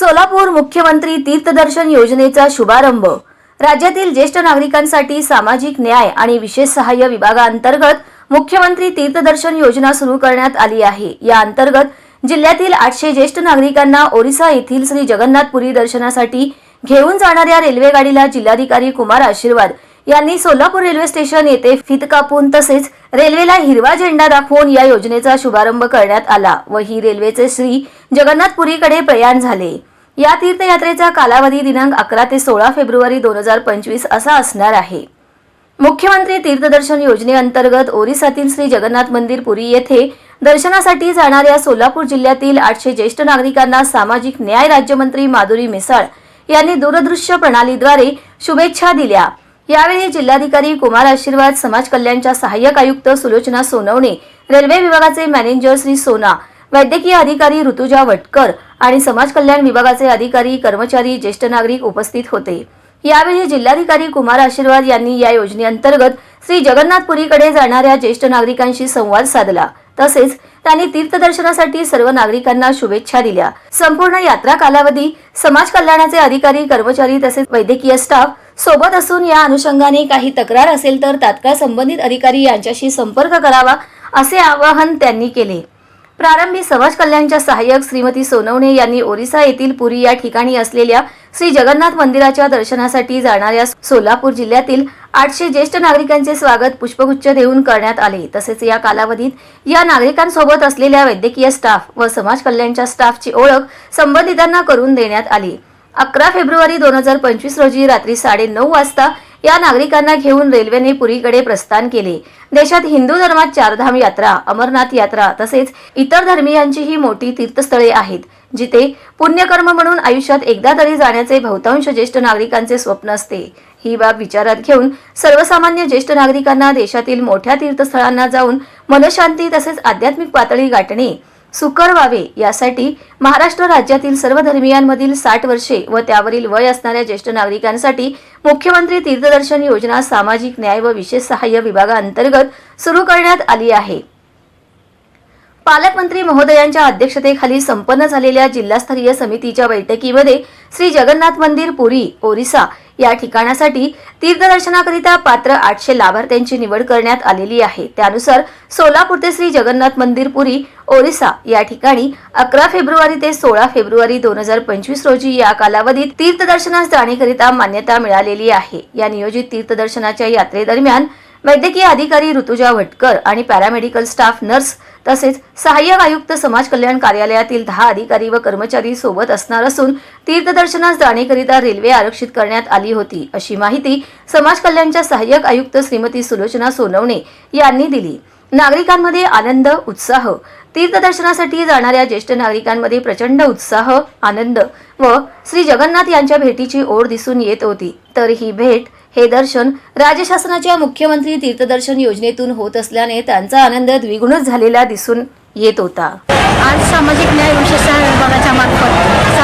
सोलापूर मुख्यमंत्री तीर्थदर्शन योजनेचा शुभारंभ. राज्यातील ज्येष्ठ नागरिकांसाठी सामाजिक न्याय आणि विशेष सहाय्य विभागाअंतर्गत मुख्यमंत्री तीर्थदर्शन योजना सुरू करण्यात आली आहे. या अंतर्गत जिल्ह्यातील आठशे ज्येष्ठ नागरिकांना ओरिसा येथील श्री जगन्नाथपुरी दर्शनासाठी घेऊन जाणाऱ्या रेल्वे गाडीला जिल्हाधिकारी कुमार आशीर्वाद यांनी सोलापूर रेल्वे स्टेशन येथे फित कापून तसेच रेल्वेला हिरवा झेंडा दाखवून या योजनेचा शुभारंभ करण्यात आला व ही रेल्वेचे श्री जगन्नाथपुरीकडे प्रयाण झाले. या तीर्थयात्रेचा कालावधी दिनांक अकरा ते सोळा फेब्रुवारी दोन हजार पंचवीस असा असणार आहे. मुख्यमंत्री तीर्थदर्शन योजनेअंतर्गत ओरिसातील श्री जगन्नाथ मंदिर पुरी येथे दर्शनासाठी जाणाऱ्या सोलापूर जिल्ह्यातील आठशे ज्येष्ठ नागरिकांना सामाजिक न्याय राज्यमंत्री माधुरी मिसाळ यांनी दूरदृश्य प्रणालीद्वारे शुभेच्छा दिल्या. यावेळी जिल्हाधिकारी कुमार आशीर्वाद समाज कल्याणच्या सहाय्यक आयुक्त सुलोचना सोनवणे रेल्वे विभागाचे मॅनेजर श्री सोना वैद्यकीय अधिकारी ऋतुजा वटकर आणि समाज कल्याण विभागाचे अधिकारी कर्मचारी ज्येष्ठ नागरिक उपस्थित होते. यावेळी जिल्हाधिकारी कुमार आशीर्वाद यांनी या योजनेअंतर्गत श्री जगन्नाथपुरीकडे जाणाऱ्या ज्येष्ठ नागरिकांशी संवाद साधला. तसेच त्यांनी तीर्थदर्शनासाठी सर्व नागरिकांना शुभेच्छा दिल्या. संपूर्ण यात्रा कालावधी समाज कल्याणाचे अधिकारी कर्मचारी तसेच वैद्यकीय स्टाफ सोबत असून या अनुषंगाने काही तक्रार असेल तर तात्काळ संबंधित अधिकारी यांच्याशी संपर्क करावा असे आवाहन त्यांनी केले. प्रारंभी समाज कल्याणच्या सहाय्यक श्रीमती सोनवणे यांनी ओरिसा येथील पुरी या ठिकाणी असलेल्या श्री जगन्नाथ मंदिराच्या दर्शनासाठी जाणाऱ्या सोलापूर जिल्ह्यातील आठशे ज्येष्ठ नागरिकांचे स्वागत पुष्पगुच्छ देऊन करण्यात आले. तसेच या कालावधीत या नागरिकांसोबत असलेल्या वैद्यकीय स्टाफ व समाज कल्याणच्या स्टाफची ओळख संबंधितांना करून देण्यात आली. अकरा फेब्रुवारी दोन हजार पंचवीस रोजी रात्री साडेनऊ वाजता या नागरिकांना घेऊन रेल्वेने पुरीकडे प्रस्थान केले. देशात हिंदू धर्मात चारधाम यात्रा अमरनाथ यात्रा तसेच इतर धर्मियांचीही मोठी तीर्थस्थळे आहेत जिथे पुण्यकर्म म्हणून आयुष्यात एकदा तरी जाण्याचे बहुतांश ज्येष्ठ नागरिकांचे स्वप्न असते. ही बाब विचारात घेऊन सर्वसामान्य ज्येष्ठ नागरिकांना देशातील मोठ्या तीर्थस्थळांना जाऊन मनशांती तसेच आध्यात्मिक पातळी गाठणे सुकर व्हावे यासाठी महाराष्ट्र राज्यातील सर्व धर्मियांमधील साठ वर्षे व त्यावरील वय असणाऱ्या ज्येष्ठ नागरिकांसाठी मुख्यमंत्री तीर्थदर्शन योजना सामाजिक न्याय व विशेष सहाय्य विभागाअंतर्गत सुरू करण्यात आली आहे. पालकमंत्री महोदयांच्या अध्यक्षतेखाली संपन्न झालेल्या जिल्हास्तरीय समितीच्या बैठकीमध्ये श्री जगन्नाथ मंदिर पुरी ओरिसा या ठिकाणासाठी तीर्थदर्शनाकरिता पात्र आठशे लाभार्थ्यांची निवड करण्यात आलेली आहे. त्यानुसार सोलापूर ते श्री जगन्नाथ मंदिर पुरी ओरिसा या ठिकाणी अकरा फेब्रुवारी ते सोळा फेब्रुवारी दोन हजार पंचवीस रोजी या कालावधीत तीर्थदर्शनास जाण्याकरिता मान्यता मिळालेली आहे. या नियोजित तीर्थदर्शनाच्या यात्रेदरम्यान वैद्यकीय अधिकारी ऋतुजा भटकर आणि पॅरामेडिकल स्टाफ नर्स तसेच सहाय्यक आयुक्त समाज कल्याण कार्यालयातील दहा अधिकारी व कर्मचारी सोबत असणार असून तीर्थदर्शनास जाणेकरिता रेल्वे आरक्षित करण्यात आली होती अशी माहिती समाज कल्याणच्या सहाय्यक आयुक्त श्रीमती सुलोचना सोनवणे यांनी दिली. नागरिकांमध्ये आनंद उत्साह तीर्थदर्शनासाठी जाणाऱ्या ज्येष्ठ नागरिकांमध्ये प्रचंड उत्साह आनंद व श्री जगन्नाथ यांच्या भेटीची ओढ दिसून येत होती. तर ही भेट हे दर्शन राज्य शासनाच्या मुख्यमंत्री तीर्थदर्शन योजनेतून होत असल्याने त्यांचा आनंद द्विगुणच झालेला दिसून येत होता. आज सामाजिक न्याय विशेष विभागाच्या मार्फत